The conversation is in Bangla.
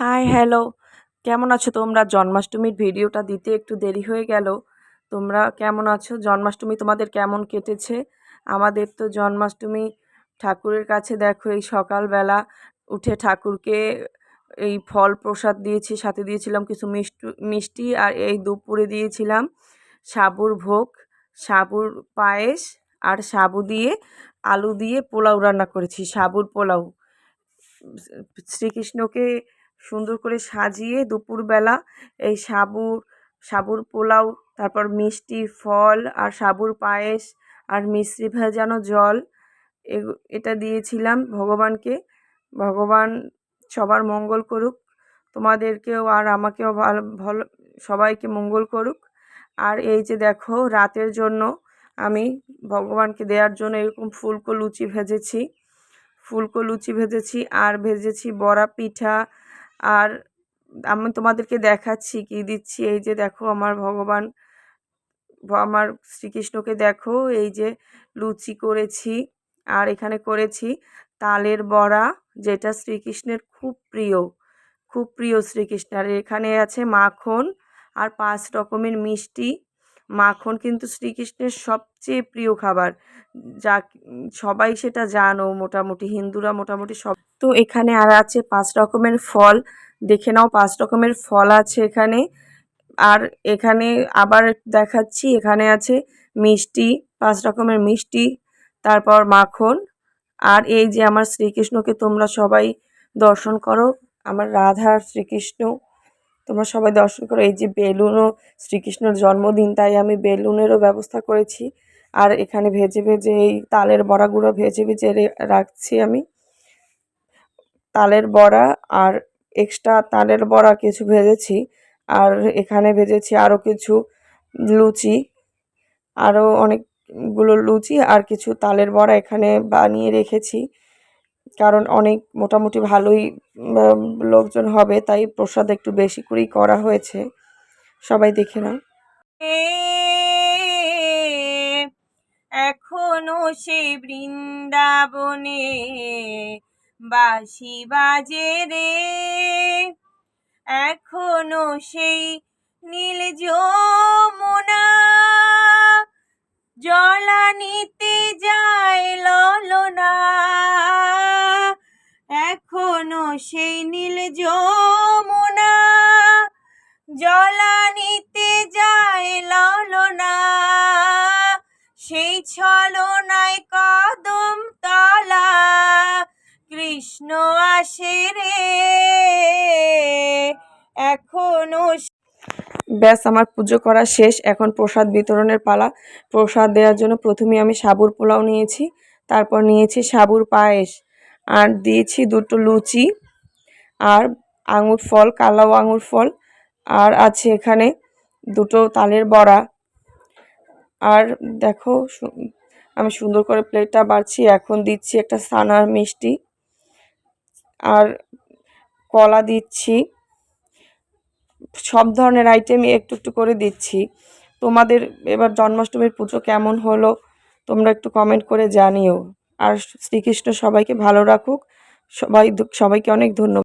হাই হ্যালো কেমন আছো তোমরা? জন্মাষ্টমীর ভিডিওটা দিতে একটু দেরি হয়ে গেল। তোমরা কেমন আছো? জন্মাষ্টমী তোমাদের কেমন কেটেছে? আমাদের তো জন্মাষ্টমী ঠাকুরের কাছে দেখো, এই সকালবেলা উঠে ঠাকুরকে এই ফল প্রসাদ দিয়েছি, সাথে দিয়েছিলাম কিছু মিষ্টি মিষ্টি আর এই দুপুরে দিয়েছিলাম সাবুর ভোগ, সাবুর পায়েস আর সাবু দিয়ে আলু দিয়ে পোলাও রান্না করেছি, সাবুর পোলাও। শ্রীকৃষ্ণকে সুন্দর করে সাজিয়ে দুপুরবেলা এই সাবুর সাবুর পোলাও, তারপর মিষ্টি ফল আর সাবুর পায়েস আর মিশ্রি ভেজানো জল এটা দিয়েছিলাম ভগবানকে। ভগবান সবার মঙ্গল করুক, তোমাদেরকেও আর আমাকেও ভালো ভালো, সবাইকে মঙ্গল করুক। আর এই যে দেখো রাতের জন্য আমি ভগবানকে দেওয়ার জন্য এরকম ফুলকো লুচি ভেজেছি। ফুলকো লুচি ভেজেছি আর ভেজেছি বড়া পিঠা আর আমি তোমাদেরকে দেখাচ্ছি কি দিচ্ছি। এই যে দেখো আমার ভগবান আমার শ্রীকৃষ্ণকে দেখো, এই যে লুচি করেছি আর এখানে করেছি তালের বড়া, যেটা শ্রীকৃষ্ণের খুব প্রিয় খুব প্রিয় শ্রীকৃষ্ণ। আর এখানে আছে মাখন আর পাঁচ রকমের মিষ্টি। মাখন কিন্তু শ্রীকৃষ্ণের সবচেয়ে প্রিয় খাবার। যা সবাই সেটা জানো, মোটামুটি হিন্দুরা মোটামুটি সব। তো এখানে আর আছে পাঁচ রকমের ফল। দেখে নাও, পাঁচ রকমের ফল আছে এখানে। আর এখানে আবার দেখাচ্ছি, এখানে আছে মিষ্টি, পাঁচ রকমের মিষ্টি, তারপর মাখন। আর এই যে আমার শ্রীকৃষ্ণকে তোমরা সবাই দর্শন করো, আমার রাধা শ্রীকৃষ্ণ। তোমরা সবাই দর্শন করো। এই যে বেলুনও, শ্রীকৃষ্ণর জন্মদিন, তাই আমি বেলুনেরও ব্যবস্থা করেছি। আর এখানে ভেজে ভেজে এই তালের বড়াগুলো ভেজে ভেজে রাখছি আমি। তালের বড়া আর এক্সট্রা তালের বড়া কিছু ভেজেছি। আর এখানে ভেজেছি আরও কিছু লুচি, আরও অনেকগুলো লুচি আর কিছু তালের বড়া এখানে বানিয়ে রেখেছি। কারণ অনেক মোটামুটি ভালোই লোকজন হবে, তাই প্রসাদ একটু বেশি করেই করা হয়েছে। সবাই দেখে না এখনও সে বৃন্দাবনে বাসি বাজে রে। এখনও সেই নীল যমুনা সেই নীল যমুনা জলা নিতে যায় ললনা। সেই ছলনায় কদম তলা, কৃষ্ণ আসে রে। এখনও ব্যাস, আমার পুজো করা শেষ। এখন প্রসাদ বিতরণের পালা। প্রসাদ দেওয়ার জন্য প্রথমে আমি সাবুর পোলাও নিয়েছি, তারপর নিয়েছি সাবুর পায়েস। আর দিয়েছি দুটো লুচি। আর আঙুর ফল, কালো আঙুর ফল, আর আছে এখানে দুটো তালের বড়া। আর দেখো আমি সুন্দর করে প্লেটটা বাড়ছি, এখন দিচ্ছি একটা সানার মিষ্টি। আর কলা দিচ্ছি। সব ধরনের আইটেমই একটু একটু করে দিচ্ছি। তোমাদের এবার জন্মাষ্টমীর পুজো কেমন হলো, তোমরা একটু কমেন্ট করে জানিও। আর শ্রীকৃষ্ণ সবাইকে ভালো রাখুক। সবাই সবাইকে অনেক ধন্যবাদ।